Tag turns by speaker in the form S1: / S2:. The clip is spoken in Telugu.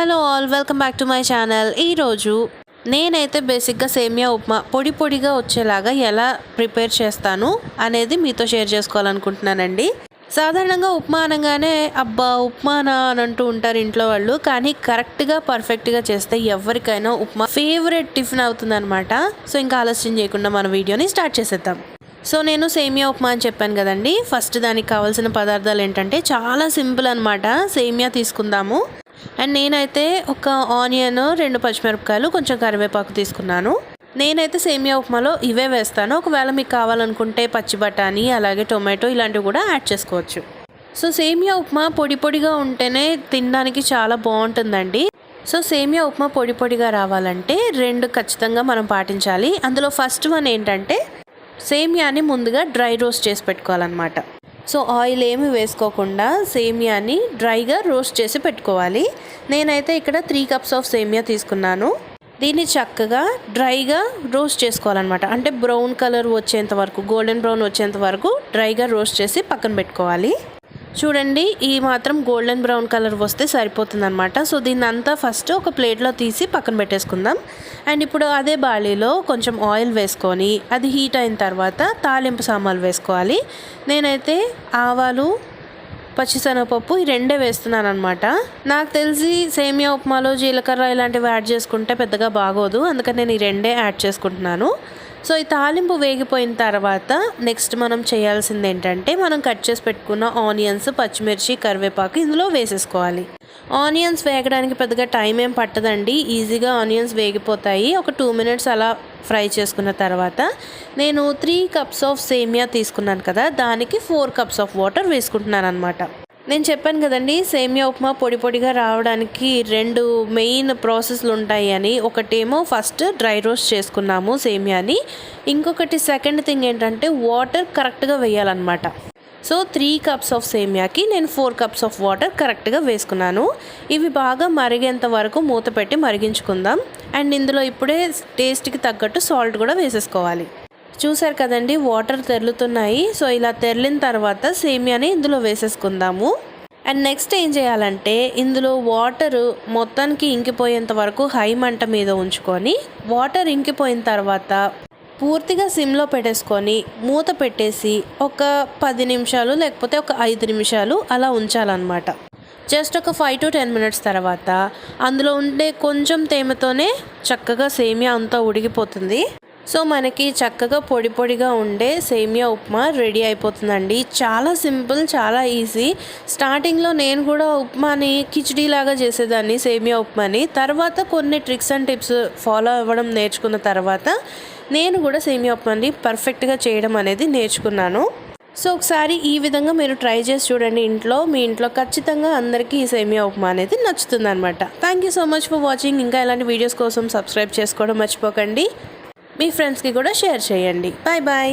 S1: Hello all welcome back to my channel. ఈరోజు నేనైతే బేసిక్గా సేమియా ఉప్మా పొడి పొడిగా వచ్చేలాగా ఎలా ప్రిపేర్ చేస్తాను అనేది మీతో షేర్ చేసుకోవాలనుకుంటున్నానండి. సాధారణంగా ఉప్మా అనగానే అబ్బా ఉప్మానా అని అంటూ ఉంటారు ఇంట్లో వాళ్ళు కానీ కరెక్ట్గా పర్ఫెక్ట్గా చేస్తే ఎవరికైనా ఉప్మా ఫేవరెట్ టిఫిన్ అవుతుందన్నమాట. సో ఇంకా ఆలస్యం చేయకుండా మన వీడియోని స్టార్ట్ చేసేద్దాం. సో నేను సేమియా ఉప్మా అని చెప్పాను కదండి. ఫస్ట్ దానికి కావాల్సిన పదార్థాలు ఏంటంటే చాలా సింపుల్ అనమాట సేమియా తీసుకుందాము. అండ్ నేనైతే ఒక ఆనియన్ రెండు పచ్చిమిరపకాయలు కొంచెం కరివేపాకు తీసుకున్నాను. నేనైతే సేమియా ఉప్మాలో ఇవే వేస్తాను. ఒకవేళ మీకు కావాలనుకుంటే పచ్చి బఠానీ అలాగే టొమాటో ఇలాంటివి కూడా యాడ్ చేసుకోవచ్చు. సో సేమియా ఉప్మా పొడి పొడిగా ఉంటేనే తినడానికి చాలా బాగుంటుందండి. సో సేమియా ఉప్మా పొడి పొడిగా రావాలంటే రెండు ఖచ్చితంగా మనం పాటించాలి. అందులో ఫస్ట్ వన్ ఏంటంటే సేమియాని ముందుగా డ్రై రోస్ట్ చేసి పెట్టుకోవాలన్నమాట. సో ఆయిల్ ఏమి వేసుకోకుండా సేమియాని డ్రైగా రోస్ట్ చేసి పెట్టుకోవాలి. నేనైతే ఇక్కడ త్రీ కప్స్ ఆఫ్ సేమియా తీసుకున్నాను. దీన్ని చక్కగా డ్రైగా రోస్ట్ చేసుకోవాలన్నమాట. అంటే బ్రౌన్ కలర్ వచ్చేంత వరకు గోల్డెన్ బ్రౌన్ వచ్చేంత వరకు డ్రైగా రోస్ట్ చేసి పక్కన పెట్టుకోవాలి. చూడండి ఈ మాత్రం గోల్డెన్ బ్రౌన్ కలర్ వస్తే సరిపోతుంది అనమాట సో దీన్ని అంతా ఫస్ట్ ఒక ప్లేట్లో తీసి పక్కన పెట్టేసుకుందాం. అండ్ ఇప్పుడు అదే బాళీలో కొంచెం ఆయిల్ వేసుకొని అది హీట్ అయిన తర్వాత తాలింపు సామాన్లు వేసుకోవాలి. నేనైతే ఆవాలు పచ్చిశనగపప్పు ఈ రెండే వేస్తున్నాను అనమాట నాకు తెలిసి సేమియా ఉప్మాలో జీలకర్ర ఇలాంటివి యాడ్ చేసుకుంటే పెద్దగా బాగోదు. అందుకని నేను ఈ రెండే యాడ్ చేసుకుంటున్నాను. సో ఈ తాలింపు వేగిపోయిన తర్వాత నెక్స్ట్ మనం చేయాల్సింది ఏంటంటే మనం కట్ చేసి పెట్టుకున్న ఆనియన్స్ పచ్చిమిర్చి కరివేపాకు ఇందులో వేసేసుకోవాలి. ఆనియన్స్ వేగడానికి పెద్దగా టైం ఏం పట్టదండి. ఈజీగా ఆనియన్స్ వేగిపోతాయి. ఒక టూ మినిట్స్ అలా ఫ్రై చేసుకున్న తర్వాత నేను త్రీ కప్స్ ఆఫ్ సేమియా తీసుకున్నాను కదా దానికి ఫోర్ కప్స్ ఆఫ్ వాటర్ వేసుకుంటున్నాను అనమాట నేను చెప్పాను కదండి సేమియా ఉప్మా పొడి పొడిగా రావడానికి రెండు మెయిన్ ప్రాసెస్లు ఉంటాయి అని. ఒకటేమో ఫస్ట్ డ్రై రోస్ట్ చేసుకున్నాము సేమియాని. ఇంకొకటి సెకండ్ థింగ్ ఏంటంటే వాటర్ కరెక్ట్గా వేయాలన్నమాట. సో త్రీ కప్స్ ఆఫ్ సేమియాకి నేను ఫోర్ కప్స్ ఆఫ్ వాటర్ కరెక్ట్గా వేసుకున్నాను. ఇవి బాగా మరిగేంత వరకు మూత పెట్టి మరిగించుకుందాం. అండ్ ఇందులో ఇప్పుడే టేస్ట్కి తగ్గట్టు సాల్ట్ కూడా వేసేసుకోవాలి. చూసారు కదండి వాటర్ తెరులుతున్నాయి. సో ఇలా తెరిలిన తర్వాత సేమియాని ఇందులో వేసేసుకుందాము. అండ్ నెక్స్ట్ ఏం చేయాలంటే ఇందులో వాటర్ మొత్తానికి ఇంకిపోయేంత వరకు హై మంట మీద ఉంచుకొని వాటర్ ఇంకిపోయిన తర్వాత పూర్తిగా సిమ్లో పెట్టేసుకొని మూత పెట్టేసి ఒక పది నిమిషాలు లేకపోతే ఒక ఐదు నిమిషాలు అలా ఉంచాలన్నమాట. జస్ట్ ఒక ఫైవ్ టు టెన్ మినిట్స్ తర్వాత అందులో ఉండే కొంచెం తేమతోనే చక్కగా సేమియా అంతా ఉడికిపోతుంది సో మనకి చక్కగా పొడి పొడిగా ఉండే సేమియా ఉప్మా రెడీ అయిపోతుందండి. చాలా సింపుల్ చాలా ఈజీ. స్టార్టింగ్లో నేను కూడా ఉప్మాని కిచడీలాగా చేసేదాన్ని సేమియా ఉప్మాని. తర్వాత కొన్ని ట్రిక్స్ అండ్ టిప్స్ ఫాలో అవ్వడం నేర్చుకున్న తర్వాత నేను కూడా సేమియా ఉప్మాని పర్ఫెక్ట్గా చేయడం అనేది నేర్చుకున్నాను. సో ఒకసారి ఈ విధంగా మీరు ట్రై చేసి చూడండి. ఇంట్లో మీ ఇంట్లో ఖచ్చితంగా అందరికీ ఈ సేమియా ఉప్మా అనేది నచ్చుతుందనమాట thank you so much for watching. ఇంకా ఇలాంటి వీడియోస్ కోసం సబ్స్క్రైబ్ చేసుకోవడం మర్చిపోకండి. మీ ఫ్రెండ్స్కి కూడా షేర్ చేయండి. Bye bye